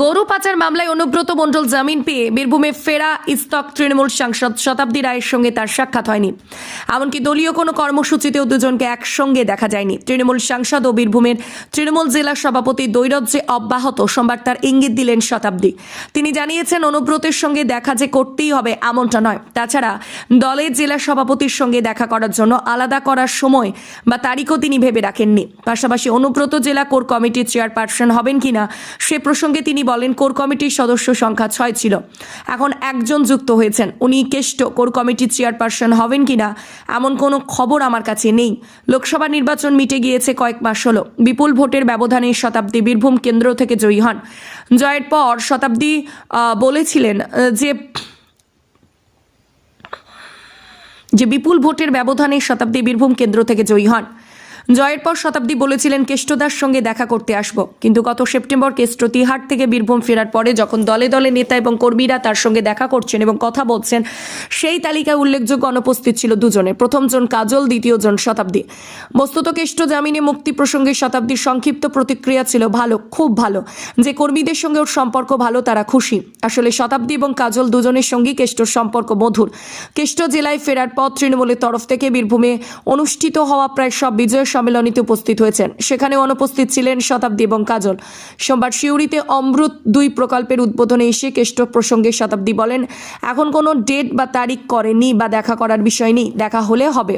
গরু পাচার মামলায় অনুব্রত মণ্ডল জামিন পেয়ে বীরভূমে ফেরা ইস্তক তৃণমূল সাংসদ শতাব্দী রায়ের সঙ্গে তার সাক্ষাৎ হয়নি। এমনকি দলীয় কোনো কর্মসূচিতেও দুজনকে একসঙ্গে দেখা যায়নি। তৃণমূল সাংসদ ও বীরভূমের তৃণমূল জেলা সভাপতি দৈরজ্যে অব্যাহত সোমবার তার ইঙ্গিত দিলেন শতাব্দী। তিনি জানিয়েছেন, অনুব্রতের সঙ্গে দেখা যে করতেই হবে এমনটা নয়। তাছাড়া দলের জেলা সভাপতির সঙ্গে দেখা করার জন্য আলাদা করার সময় বা তারিখও তিনি ভেবে রাখেননি। পাশাপাশি অনুব্রত জেলা কোর কমিটির চেয়ারপারসন হবেন কিনা সে প্রসঙ্গে তিনি বলেন, কোর কমিটির সদস্য সংখ্যা ছয় ছিল। এখন একজন যুক্ত হয়েছেন। উনি কেষ্ট। কোর কমিটির চেয়ারপারসন হবেন কিনা, এমন কোনো খবর আমার কাছে নেই। লোকসভা নির্বাচন মিটে গিয়েছে কয়েক মাস হলো। বিপুল ভোটের ব্যবধানে শতাব্দী বীরভূম কেন্দ্র থেকে জয়ী হন। জয়ের পর শতাব্দী বলেছিলেন যে যে বিপুল ভোটের ব্যবধানে শতাব্দী বীরভূম কেন্দ্র থেকে জয়ী হন। জয়ের পর শতাব্দী বলেছিলেন কেষ্টদার সঙ্গে দেখা করতে আসব। কিন্তু গত সেপ্টেম্বর কেষ্ট তিহাট থেকে বীরভূম ফেরার পরে যখন দলে দলে নেতা এবং কর্মীরা তার সঙ্গে দেখা করছেন এবং কথা বলছেন, সেই তালিকায় উল্লেখযোগ্য অনুপস্থিত ছিল দুজনে। প্রথমজন কাজল, দ্বিতীয়জন শতাব্দী। বস্তুত কেষ্ট জামিনে মুক্তি প্রসঙ্গে শতাব্দীর সংক্ষিপ্ত প্রতিক্রিয়া ছিল ভালো, খুব ভালো। যে কর্মীদের সঙ্গে ওর সম্পর্ক ভালো, তারা খুশি। আসলে শতাব্দী এবং কাজল দুজনের সঙ্গেই কেষ্টর সম্পর্ক মধুর। কেষ্ট জেলায় ফেরার পর তৃণমূলের তরফ থেকে বীরভূমে অনুষ্ঠিত হওয়া প্রায় সব বিজয় সম্মেলনীতে উপস্থিত হয়েছেন। সেখানে অনুপস্থিত ছিলেন শতাব্দী এবং কাজল। সোমবার শিউরিতে অমৃত দুই প্রকল্পের উদ্বোধনে এসে কেষ্ট প্রসঙ্গে শতাব্দী বলেন, এখন কোনো ডেট বা তারিখ করেনি বা দেখা করার বিষয় নেই, দেখা হলে হবে।